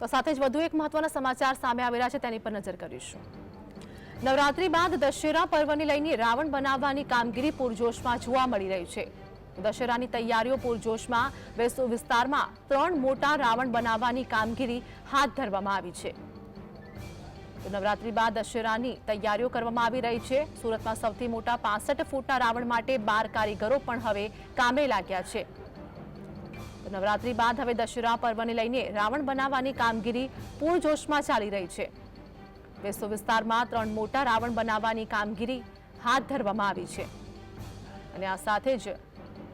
તો સાથે જ વધુ એક મહત્વના સમાચાર સામે આવી છે, તેની પર નજર કરીશું. નવરાત્રી બાદ દશેરા પર્વને લઈને રાવણ બનાવવાની કામગીરી પૂરજોશમાં જોવા મળી રહી છે. દશેરાની તૈયારીઓ પૂરજોશમાં વેસુ વિસ્તારમાં ત્રણ મોટા રાવણ બનાવવાની કામગીરી હાથ ધરવામાં આવી છે. તો નવરાત્રી બાદ દશેરાની તૈયારીઓ કરવામાં આવી રહી છે. સુરતમાં સૌથી મોટા પાસઠ ફૂટના રાવણ માટે બાર કારીગરો પણ હવે કામે લાગ્યા છે. નવરાત્રી બાદ હવે દશેરા પર્વને લઈને રાવણ બનાવવાની કામગીરી પૂરજોશમાં ચાલી રહી છે. વેસુ વિસ્તારમાં ત્રણ મોટા રાવણ બનાવવાની કામગીરી હાથ ધરવામાં આવી છે. અને આ સાથે જ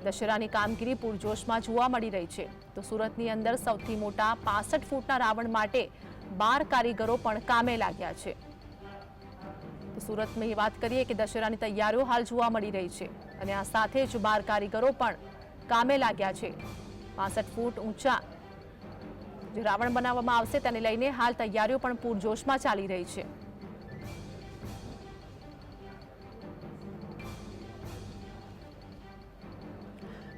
દશેરાની કામગીરી પૂરજોશમાં જોવા મળી રહી છે. તો સુરતની અંદર સૌથી મોટા પાસઠ ફૂટના રાવણ માટે બાર કારીગરો પણ કામે લાગ્યા છે. સુરતમાં એ વાત કરીએ કે દશેરાની તૈયારીઓ હાલ જોવા મળી રહી છે. અને આ સાથે જ બાર કારીગરો પણ કામે લાગ્યા છે. પાસઠ ફૂટ ઊંચા જે રાવણ બનાવવામાં આવશે તેને લઈને હાલ તૈયારીઓ પણ પૂરજોશમાં ચાલી રહી છે.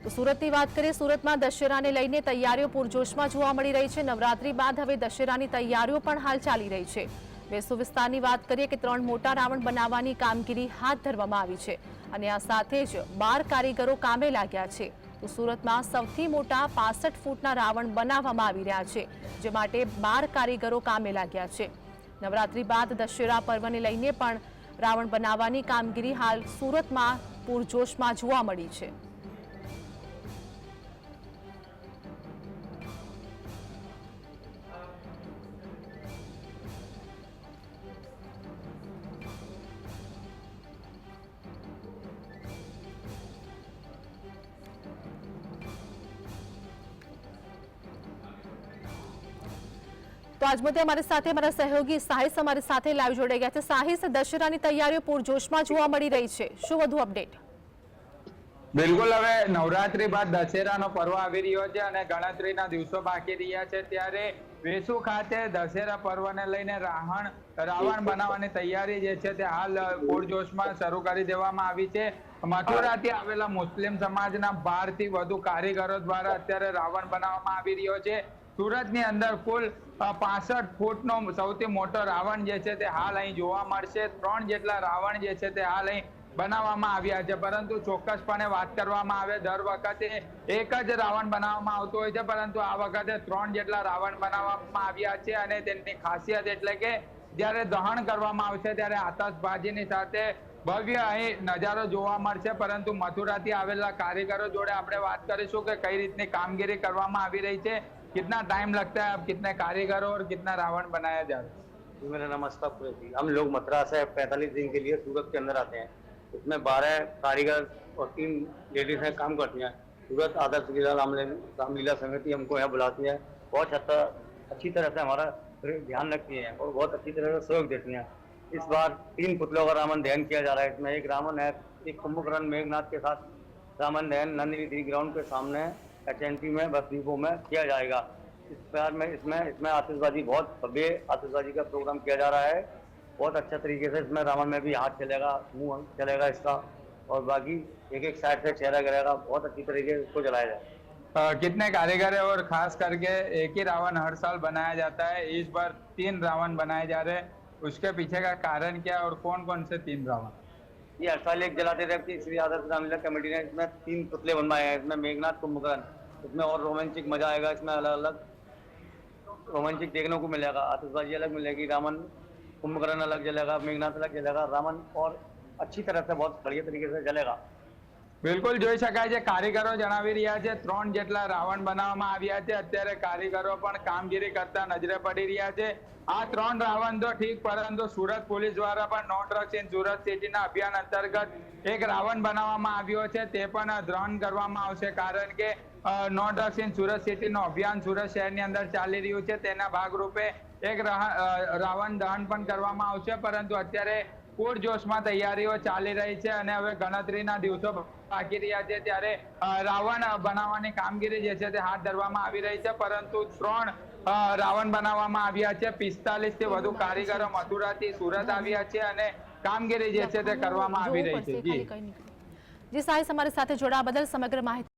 તો સુરતની વાત કરીએ, સુરતમાં દશેરાને લઈને તૈયારીઓ પૂરજોશમાં જોવા મળી રહી છે. નવરાત્રી બાદ હવે દશેરાની તૈયારીઓ પણ હાલ ચાલી રહી છે. વેસુ વિસ્તારની વાત કરીએ કે ત્રણ મોટા રાવણ બનાવવાની કામગીરી હાથ ધરવામાં આવી છે અને આ સાથે જ બાર કારીગરો કામે લાગ્યા છે. તો સુરતમાં સૌથી મોટા પાસઠ ફૂટના રાવણ બનાવવામાં આવી રહ્યા છે, જે માટે બાર કારીગરો કામે લાગ્યા છે. નવરાત્રી બાદ દશેરા પર્વને લઈને પણ રાવણ બનાવવાની કામગીરી હાલ સુરતમાં પૂરજોશમાં જોવા મળી છે. તો આજ મુદ્દે અમારી સાથે અમારા સહયોગી સાહિસ અમારી સાથે લાઈવ જોડાઈ ગયા છે. સાહિસ, દશેરાની તૈયારીઓ પૂરજોશમાં જોવા મળી રહી છે. શું વધુ અપડેટ? બિલકુલ, હવે નવરાત્રી બાદ દશેરાનો પર્વ આવી રહ્યો છે અને ગણતરીના દિવસો બાકી રહ્યા છે. ત્યારે વેસુ ખાતે દશેરા પર્વને લઈને રાવણ રાવણ બનાવવાની તૈયારી જે છે તે હાલ પૂરજોશમાં શરૂ કરી દેવામાં આવી છે. મથુરાથી આવેલા મુસ્લિમ સમાજના બારથી વધુ કારીગરો દ્વારા અત્યારે રાવણ બનાવવામાં આવી રહ્યો છે. સુરતની અંદર કુલ પાસઠ ફૂટનો સૌથી મોટો રાવણ જે છે તે હાલ અહીં જોવા મળશે. ત્રણ જેટલા રાવણ જે છે તે હાલ અહીં બનાવવામાં આવ્યા છે. પરંતુ ચોક્કસપણે વાત કરવામાં આવે, દર વખતે એક જ રાવણ બનાવવામાં આવતું હોય છે. પરંતુ આ વખતે ત્રણ જેટલા રાવણ બનાવવામાં આવ્યા છે અને તેની ખાસિયત એટલે કે જ્યારે દહન કરવામાં આવશે ત્યારે આતશબાજીની સાથે ભવ્ય અહીં નજારો જોવા મળશે. પરંતુ મથુરાથી આવેલા કારીગરો જોડે આપણે વાત કરીશું કે કઈ રીતની કામગીરી કરવામાં આવી રહી છે. कितना टाइम लगता है, अब कितने कारीगरों और कितना रावण बनाया जा रहा है? जी, मेरा नाम अशफाक कुरैशी हम लोग मथुरा से पैंतालीस दिन के लिए सूरत के अंदर आते हैं। इसमें बारह कारीगर और तीन लेडीज़ हैं, काम करती हैं। सूरत आदर्श लीला रामलीला समिति हमको यहाँ बुलाती है। बहुत अच्छा अच्छी तरह से हमारा ध्यान रखती है और बहुत अच्छी तरह से सहयोग देती हैं। इस बार तीन पुतलों का रामन दहन किया जा रहा है। इसमें एक रामन है, एक कुंभकर्ण मेघनाथ के साथ। रामन दहन नंदिनी ग्राउंड के सामने। एच में बसदीपों में किया जाएगा। इस बार में इसमें इसमें आतिशबाजी बहुत भव्य आतिशबाजी का प्रोग्राम किया जा रहा है। बहुत अच्छा तरीके से इसमें रावण में भी हाथ चलेगा मुँह चलेगा इसका और बाकी एक एक साइड से चेहरा गिरेगा। बहुत अच्छी तरीके से इसको जलाया जाए। अ, कितने कारीगर है और खास करके एक ही रावण हर साल बनाया जाता है। इस बार तीन रावण बनाए जा रहे हैं। उसके पीछे का कारण क्या है और कौन कौन से तीन रावण? ये हर साल एक जलाते रहती श्री आदर्श रामलीला कमेटी ने इसमें तीन पुतले बनवाए हैं। इसमें मेघनाथ कुंभकर्ण। इसमें और रोमांचिक मजा आएगा इसमें अलग अलग रोमांचिक देखने को मिलेगा आतिशबाजी अलग मिलेगी रावण कुंभकर्ण अलग जलेगा मेघनाथ अलग जलेगा रावण और अच्छी तरह से बहुत बढ़िया तरीके से जलेगा બિલકુલ જોઈ શકાય છે કારીગરો જણાવી રહ્યા છે ત્રણ જેટલા રાવણ બનાવવામાં આવ્યા છે અત્યારે કારીગરો પણ કામગીરી કરતા નજરે પડી રહ્યા છે આ ત્રણ રાવણ તો ઠીક પરંતુ સુરત પોલીસ દ્વારા પણ નો ડ્રગ્સ ઇન સુરત સિટીના અભિયાન અંતર્ગત એક રાવણ બનાવવામાં આવ્યો છે તે પણ દહન કરવામાં આવશે કારણ કે નો ડ્રગ્સ ઇન સુરત સિટીનો અભિયાન સુરત શહેરની અંદર ચાલી રહ્યું છે. તેના ભાગરૂપે એક રાવણ દહન પણ કરવામાં આવશે પરંતુ અત્યારે પૂરજોશમાં તૈયારીઓ ચાલી રહી છે અને હવે ગણતરીના દિવસો બાકી રહ્યા છે. ત્યારે રાવણ બનાવવાની કામગીરી જે છે તે હાથ ધરવામાં આવી રહી છે પરંતુ ત્રણ રાવણ બનાવવામાં આવ્યા છે. પિસ્તાલીસથી વધુ કારીગરો મથુરાથી સુરત આવ્યા છે અને કામગીરી જે છે તે કરવામાં આવી રહી છે. જી. સાહિસ અમારી સાથે જોડાવા બદલ સમગ્ર માહિતી